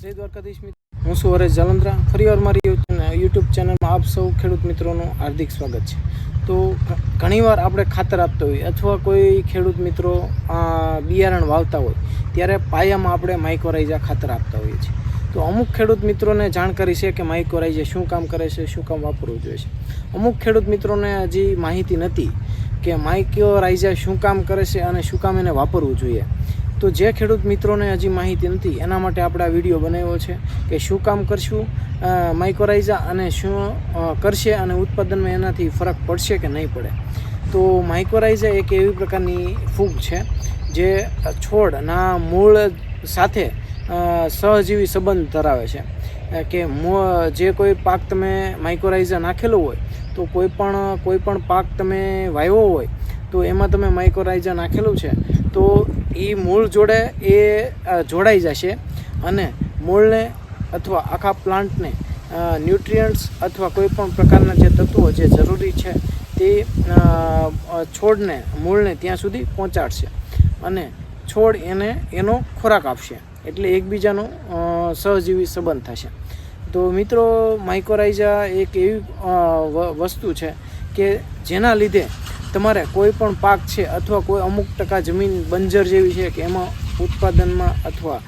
જય દ્વારકાધીશ મિત્રો. હું છું હરેશ જાલંદ્રા. ફરીવાર મારી યુટ્યુબ ચેનલમાં આપ સૌ ખેડૂત મિત્રોનું હાર્દિક સ્વાગત છે. તો ઘણીવાર આપણે ખાતર આપતા હોઈએ અથવા કોઈ ખેડૂત મિત્રો બિયારણ વાવતા હોય, ત્યારે પાયામાં આપણે માઇકોરાઇઝા ખાતર આપતા હોઈએ છીએ. તો અમુક ખેડૂત મિત્રોને જાણકારી છે કે માઇકોરાઇઝા શું કામ કરે છે, શું કામ વાપરવું જોઈએ છે. અમુક ખેડૂત મિત્રોને હજી માહિતી નથી કે માઇક્રોરાઇઝા શું કામ કરે છે અને શું કામ એને વાપરવું જોઈએ. તો જે ખેડૂત મિત્રોને હજી માહિતી નથી, એના માટે આપણે આ વીડિયો બનાવ્યો છે કે શું કામ કરશું માઇકોરાઇઝા અને શું કરશે અને ઉત્પાદનમાં એનાથી ફરક પડશે કે નહીં પડે. તો માઇક્રોરાઇઝા એક એવી પ્રકારની ફૂગ છે જે છોડના મૂળ સાથે સહજીવી સંબંધ ધરાવે છે. કે જે કોઈ પાક તમે માઇક્રોરાઇઝા નાખેલો હોય, તો કોઈ પણ કોઈ પણ પાક તમે વાવ્યો હોય, તો એમાં તમે માઇક્રોરાઇઝા નાખેલું છે. તો એ મૂળ જોડે એ જોડાઈ જશે અને મૂળને અથવા આખા પ્લાન્ટને ન્યુટ્રિયન્ટ્સ અથવા કોઈ પણ પ્રકારના જે તત્વો જે જરૂરી છે તે છોડને, મૂળને ત્યાં સુધી પહોંચાડશે અને છોડ એને, એનો ખોરાક આપશે એટલે એકબીજાનો સહજીવી સંબંધ થશે. તો મિત્રો માઇક્રોરાઇઝા એક એવી વસ્તુ છે કે જેના લીધે તમારે કોઈ પણ પાક છે અથવા કોઈ અમુક ટકા જમીન બંજર જેવી છે કે એમાં ઉત્પાદનમાં અથવા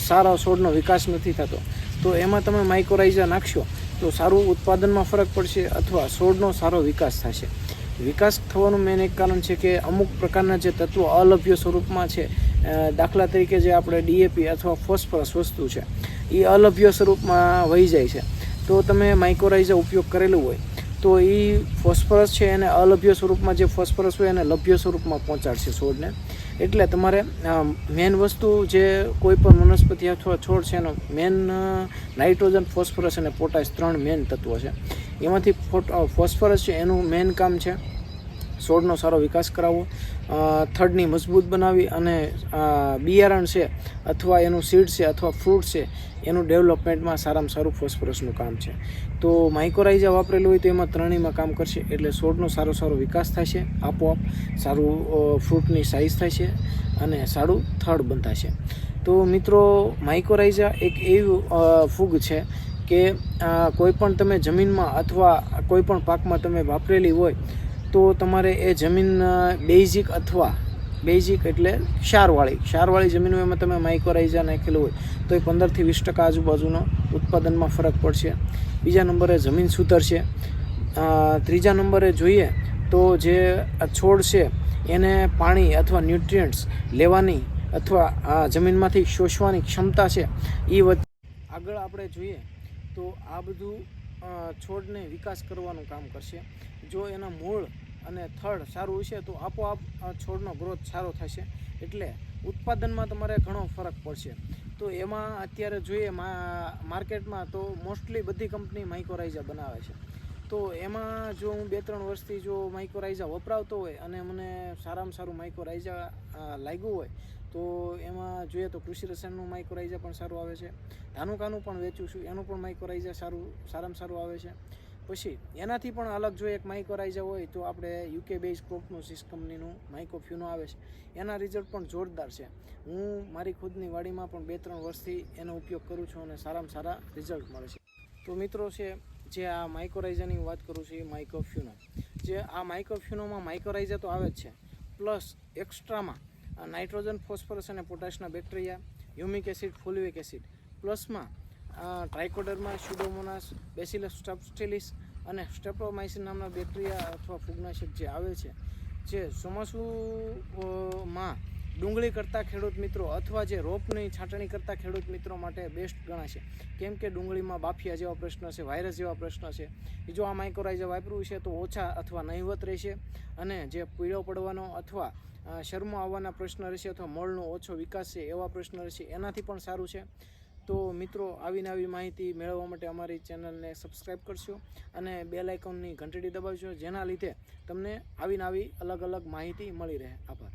સારા છોડનો વિકાસ નથી થતો, તો એમાં તમે માઇક્રોરાઇઝા નાખશો, તો સારું ઉત્પાદનમાં ફરક પડશે અથવા છોડનો સારો વિકાસ થશે. વિકાસ થવાનું મેન એક કારણ છે કે અમુક પ્રકારના જે તત્વો અલભ્ય સ્વરૂપમાં છે દાખલા તરીકે જે આપણે ડીએપી અથવા ફોસ્ફરસ વસ્તુ છે એ અલભ્ય સ્વરૂપમાં વહી જાય છે. તો તમે માઇક્રોરાઇઝા ઉપયોગ કરેલું હોય તો એ ફોસ્ફરસ છે એને અલભ્ય સ્વરૂપમાં જે ફોસ્ફરસ હોય એને લભ્ય સ્વરૂપમાં પહોંચાડશે છોડને. એટલે તમારે મેન વસ્તુ જે કોઈ પણ વનસ્પતિ અથવા છોડ છે એનો મેન નાઇટ્રોજન ફોસ્ફરસ અને પોટાશ ત્રણ મેન તત્વો છે. એમાંથી ફોસ્ફરસ છે, એનું મેન કામ છે છોડનો સારો વિકાસ કરાવવો થડની મજબૂત બનાવી અને બિયારણ છે અથવા એનું સીડ છે અથવા ફ્રૂટ છે, એનું ડેવલપમેન્ટમાં સારામાં સારું ફોસ્ફરસનું કામ છે. તો માઇક્રોરાઇઝા વાપરેલું હોય તો એમાં ત્રણેયમાં કામ કરશે, એટલે છોડનો સારો સારો વિકાસ થશે, આપોઆપ સારું ફ્રૂટની સાઇઝ થશે અને સારું થડ બંધાશે. તો મિત્રો માઇક્રોરાઇઝા એક એવું ફૂગ છે કે કોઈપણ કોઈ પણ તમે જમીનમાં અથવા કોઈ પણ પાકમાં તમે વાપરેલી હોય તો તમારે એ જમીન બેઝિક અથવા બેઝિક એટલે ક્ષારવાળી. ક્ષારવાળી જમીન હોય એમાં તમે માઇક્રોરાઇઝા નાખેલું હોય તો એ પંદરથી વીસ ટકા આજુબાજુનો ઉત્પાદનમાં ફરક પડશે. બીજા નંબરે જમીન સુધરશે. ત્રીજા નંબરે જોઈએ તો જે છોડ છે, એને પાણી અથવા ન્યુટ્રિયન્ટ્સ લેવાની અથવા આ જમીનમાંથી શોષવાની ક્ષમતા છે એ વચ્ચે આગળ આપણે જોઈએ તો આ બધું છોડને વિકાસ કરવાનું કામ કરશે. જો એના મૂળ અને થડ સારું હશે તો આપોઆપ છોડનો ગ્રોથ સારો થશે. એટલે ઉત્પાદનમાં તમારે ઘણો ફરક પડશે. તો એમાં અત્યારે જોઈએ માર્કેટમાં તો મોસ્ટલી બધી કંપની માઇક્રોરાઇઝા બનાવે છે. તો એમાં જો હું બે ત્રણ વર્ષથી જો માઇક્રોરાઇઝા વપરાવતો હોય અને મને સારામાં સારું માઇક્રોરાઇઝા અ, લાગ્યું હોય તો એમાં જોઈએ તો કૃષિ રસાયણનું માઇક્રોરાઇઝા પણ સારું આવે છે. ધાનુકાનું પણ વેચું છું એનું પણ માઇક્રોરાઇઝા સારું સારામાં સારું આવે છે. પછી એનાથી પણ અલગ જો એક માઇકોરાઇઝા હોય તો આપણે યુકે બેઝ ક્રોપનોસિસ કંપનીનું માઇક્રોફ્યુનો આવે છે. એના રિઝલ્ટ પણ જોરદાર છે. હું મારી ખુદની વાડીમાં પણ બે ત્રણ વર્ષથી એનો ઉપયોગ કરું છું અને સારામાં સારા રિઝલ્ટ મળે છે. તો મિત્રો છે, જે આ માઇક્રોરાઇઝાની હું વાત કરું છું એ માઇક્રોફ્યુનો જે આ માઇક્રોફ્યુનોમાં માઇકોરાઇઝા તો આવે જ છે. પ્લસ એક્સ્ટ્રામાં નાઇટ્રોજન ફોસ્ફરસ અને પોટાશના bacteria humic acid folic acid પ્લસમાં trichoderma pseudomonas, bacillus subtilis અને સ્ટેપ્ટોમાઇસિન નામના બેક્ટેરિયા અથવા ફૂગનાશક જે આવે છે, જે ચોમાસુમાં ડુંગળી કરતા ખેડૂત મિત્રો અથવા જે રોપની છાંટણી કરતા ખેડૂત મિત્રો માટે બેસ્ટ ગણાશે. કેમ કે ડુંગળીમાં બાફિયા જેવા પ્રશ્ન છે, વાયરસ જેવા પ્રશ્ન છે. એ જો આ માઇક્રોરાઇઝા વાપરવું છે તો ઓછા અથવા નહિવત રહેશે અને જે પીળો પડવાનો અથવા શરમો આવવાના પ્રશ્ન રહેશે અથવા મળનો ઓછો વિકાસ છે એવા પ્રશ્ન રહેશે. એનાથી પણ સારું છે. તો મિત્રો આવી માહિતી મેળવવા માટે અમારી ચેનલને સબસ્ક્રાઈબ કરશો અને બેલ આઇકોનની ઘંટડી દબાવશો, જેના લીધે તમને આવીને આવી અલગ અલગ માહિતી મળી રહે. આભાર.